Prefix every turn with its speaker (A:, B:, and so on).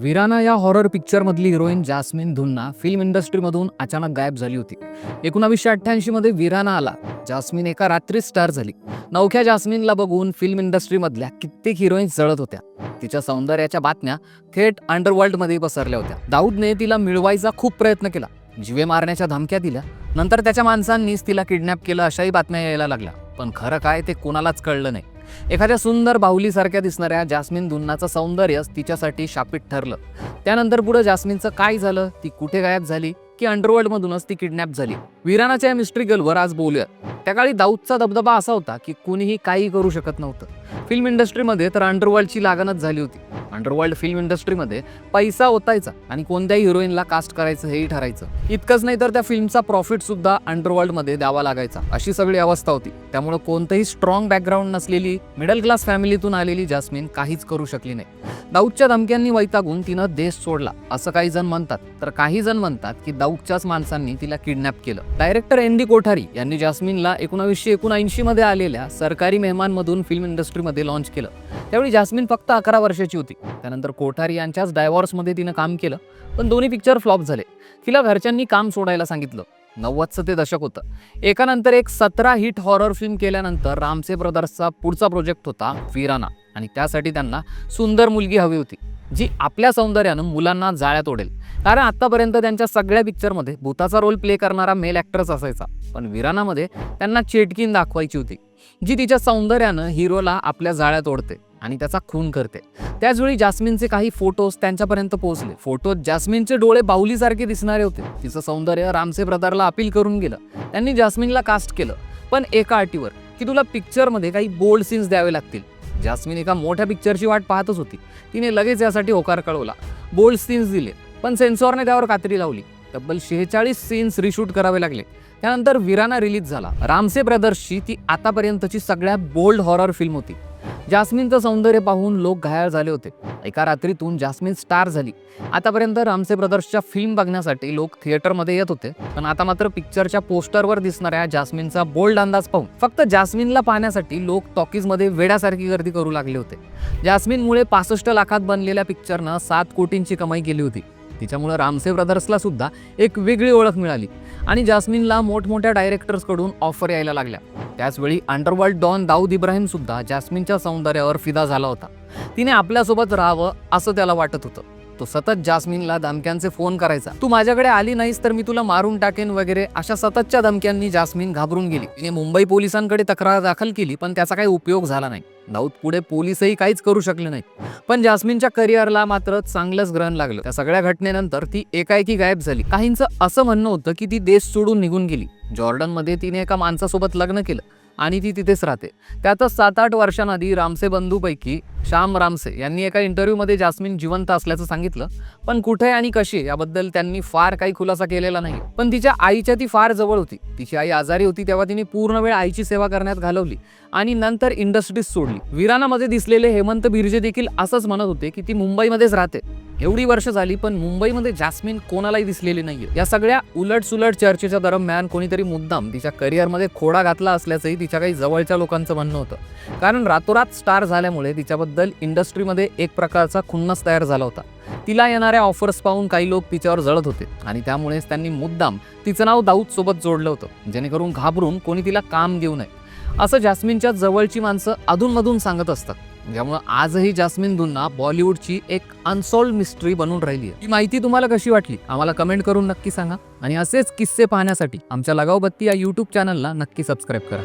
A: विराना या हॉरर पिक्चरमधली heroine Jasmin Dhunna film इंडस्ट्रीमधून अचानक गायब झाली होती. एकोणावीसशे अठ्ठ्याऐंशीमध्ये विराना आला. जास्मिन एका रात्री स्टार झाली. नवख्या जास्मिनला बघून फिल्म इंडस्ट्रीमधल्या कित्येक हिरोईन्स जळत होत्या. तिच्या सौंदर्याच्या बातम्या थेट अंडरवर्ल्डमध्ये पसरल्या होत्या. दाऊदने तिला मिळवायचा खूप प्रयत्न केला. जिवे मारण्याच्या धमक्या दिल्या. नंतर त्याच्या माणसांनीच तिला किडनॅप केलं अशाही बातम्या यायला लागल्या. पण खरं काय ते कोणालाच कळलं नाही. एखाद्या सुंदर बाहुलीसारख्या दिसणाऱ्या जास्मिन दुन्नाचं सौंदर्यच तिच्यासाठी शापित ठरलं. त्यानंतर पुढे जास्मिनचं काय झालं? ती कुठे गायब झाली? की अंडरवर्ल्डमधूनच ती किडनॅप झाली? विरानाच्या मिस्ट्री गर्लवर आज बोलूया त्या काळी दाऊदचा दबदबा असा होता की कुणीही काही करू शकत नव्हतं. फिल्म इंडस्ट्रीमध्ये तर अंडरवर्ल्डची लागणच झाली होती. अंडरवर्ल्ड फिल्म इंडस्ट्रीमध्ये पैसा ओतायचा आणि कोणत्या हिरोईनला कास्ट करायचं हेही ठरायचं. इतकंच नाही तर त्या फिल्मचा प्रॉफिट सुद्धा अंडरवर्ल्डमध्ये द्यावा लागायचा. अशी सगळी अवस्था होती. त्यामुळे कोणतंही स्ट्रॉंग बॅकग्राऊंड नसलेली मिडल क्लास फॅमिलीतून आलेली जास्मिन काहीच करू शकली नाही. दाऊदच्या धमक्यांनी वैतागून तिनं देश सोडला असं काही जण म्हणतात. तर काही जण म्हणतात की दाऊदच्याच माणसांनी तिला किडनॅप केलं. डायरेक्टर एन डी कोठारी यांनी जास्मिनला एकोणावीसशे एकोणऐंशी मध्ये आलेल्या सरकारी मेहमानमधून फिल्म इंडस्ट्रीमध्ये लॉन्च केलं. त्यावेळी जास्मिन फक्त अकरा वर्षाची होती. त्यानंतर कोठारी यांच्याच डायव्हॉर्समध्ये तिनं काम केलं. पण दोन्ही पिक्चर फ्लॉप झाले. तिला घरच्यांनी काम सोडायला सांगितलं. नव्वदचं ते दशक होतं. एकानंतर एक सतरा हिट हॉरर फिल्म केल्यानंतर रामसे ब्रदर्सचा पुढचा प्रोजेक्ट होता वीराना आणि त्यासाठी त्यांना सुंदर मुलगी हवी होती जी आपल्या सौंदर्यानं मुलांना जाळ्यात ओढेल. कारण आत्तापर्यंत त्यांच्या सगळ्या पिक्चरमध्ये भूताचा रोल प्ले करणारा मेल ॲक्टरच असायचा. पण विरानामध्ये त्यांना चेटकीन दाखवायची होती जी तिच्या सौंदर्यानं हिरोला आपल्या जाळ्यात ओढते. आणि त्याचा खून करते. त्याचवेळी जास्मिनचे काही फोटोज त्यांच्यापर्यंत पोहोचले. फोटोत जास्मिनचे डोळे बाहुलीसारखे दिसणारे होते. तिचं सौंदर्य रामसे ब्रदरला अपील करून गेलं. त्यांनी जास्मिनला कास्ट केलं. पण एका अटीवर की तुला पिक्चरमध्ये काही बोल्ड सीन्स द्यावे लागतील. जास्मिन एका मोठ्या पिक्चरची वाट पाहतच होती. तिने लगेच यासाठी होकार कळवला. बोल्ड सीन्स दिले. पण सेन्सॉरने त्यावर कात्री लावली. तब्बल शेहेचाळीस सीन्स रिशूट करावे लागले. त्यानंतर विराना रिलीज झाला. रामसे ब्रदर्सची ती आतापर्यंतची सगळ्यात बोल्ड हॉरर फिल्म होती. जास्मिनचं सौंदर्य पाहून लोक घायाळ झाले होते. एका रात्रीतून जास्मिन स्टार झाली. आतापर्यंत रामसे ब्रदर्सच्या फिल्म बघण्यासाठी लोक थिएटरमध्ये येत होते. पण आता मात्र पिक्चरच्या पोस्टरवर दिसणाऱ्या जास्मिनचा बोल्ड अंदाज पाहून फक्त जास्मिनला पाहण्यासाठी लोक टॉकीजमध्ये वेड्यासारखी गर्दी करू लागले होते. जास्मिनमुळे पासष्ट लाखात बनलेल्या पिक्चरनं सात कोटींची कमाई केली होती. तिच्यामुळं रामसे ब्रदर्सला सुद्धा एक वेगळी ओळख मिळाली. आणि जास्मिनला मोठमोठ्या डायरेक्टर्सकडून ऑफर यायला लागल्या. त्याचवेळी अंडरवर्ल्ड डॉन दाऊद इब्राहिम सुद्धा जास्मिनच्या सौंदर्यावर फिदा झाला होता. तिने आपल्यासोबत राहावं असं त्याला वाटत होतं. तो सतत जास्मिनला धमक्यांचे फोन करायचा. तू माझ्याकडे आली नाहीस तर मी तुला मारून टाकेन वगैरे अशा सततच्या धमक्यांनी जास्मिन घाबरून गेली. तिने मुंबई पोलिसांकडे तक्रार दाखल केली पण त्याचा काही उपयोग झाला नाही. दाऊद पुढे पोलिसही काहीच करू शकले नाही पण जास्मिनच्या करिअरला मात्र चांगलंच ग्रहण लागलं. त्या सगळ्या घटनेनंतर ती एकाएकी गायब झाली. काहींचं असं म्हणणं होतं की ती देश सोडून निघून गेली. जॉर्डनमध्ये तिने एका माणसासोबत लग्न केलं. आणि ती तिथेच राहते. त्यातच सात आठ वर्षांआधी रामसे बंधूपैकी श्याम रामसे यांनी एका इंटरव्ह्यूमध्ये जास्मिन जिवंत असल्याचं सांगितलं. पण कुठे आणि कशी याबद्दल त्यांनी फार काही खुलासा केलेला नाही. पण तिच्या आईच्या ती फार जवळ होती. तिची आई आजारी होती तेव्हा तिने पूर्ण वेळ आईची सेवा करण्यात घालवली आणि नंतर इंडस्ट्रीज सोडली. विरानामध्ये दिसलेले हेमंत बिर्जे देखील असंच म्हणत होते की ती मुंबईमध्येच राहते. एवढी वर्ष झाली पण मुंबईमध्ये जास्मिन कोणालाही दिसलेली नाहीये. या सगळ्या उलट सुलट चर्चेच्या दरम्यान कोणीतरी मुद्दाम तिच्या करिअरमध्ये खोडा घातला असल्याचंही तिच्या काही जवळच्या लोकांचं म्हणणं होतं. कारण रातोरात स्टार झाल्यामुळे तिच्याबद्दल इंडस्ट्रीमध्ये एक प्रकारचा खुन्नस तयार झाला होता. तिला येणाऱ्या ऑफर्स पाहून काही लोक तिच्यावर जळत होते आणि त्यामुळेच त्यांनी मुद्दाम तिचं नाव दाऊद सोबत जोडलं होतं जेणेकरून घाबरून कोणी तिला काम घेऊ नये. असं जास्मिनच्या जवळची माणसं अधूनमधून सांगत असतात. ज्यामुळं आजही जास्मिन धुन्ना बॉलिवूडची एक अनसॉल्ड मिस्ट्री बनून राहिली आहे. ही माहिती तुम्हाला कशी वाटली? आम्हाला कमेंट करून नक्की सांगा. आणि असेच किस्से पाहण्यासाठी आमच्या लगावबत्ती या यूट्यूब चॅनलला नक्की सबस्क्राईब करा.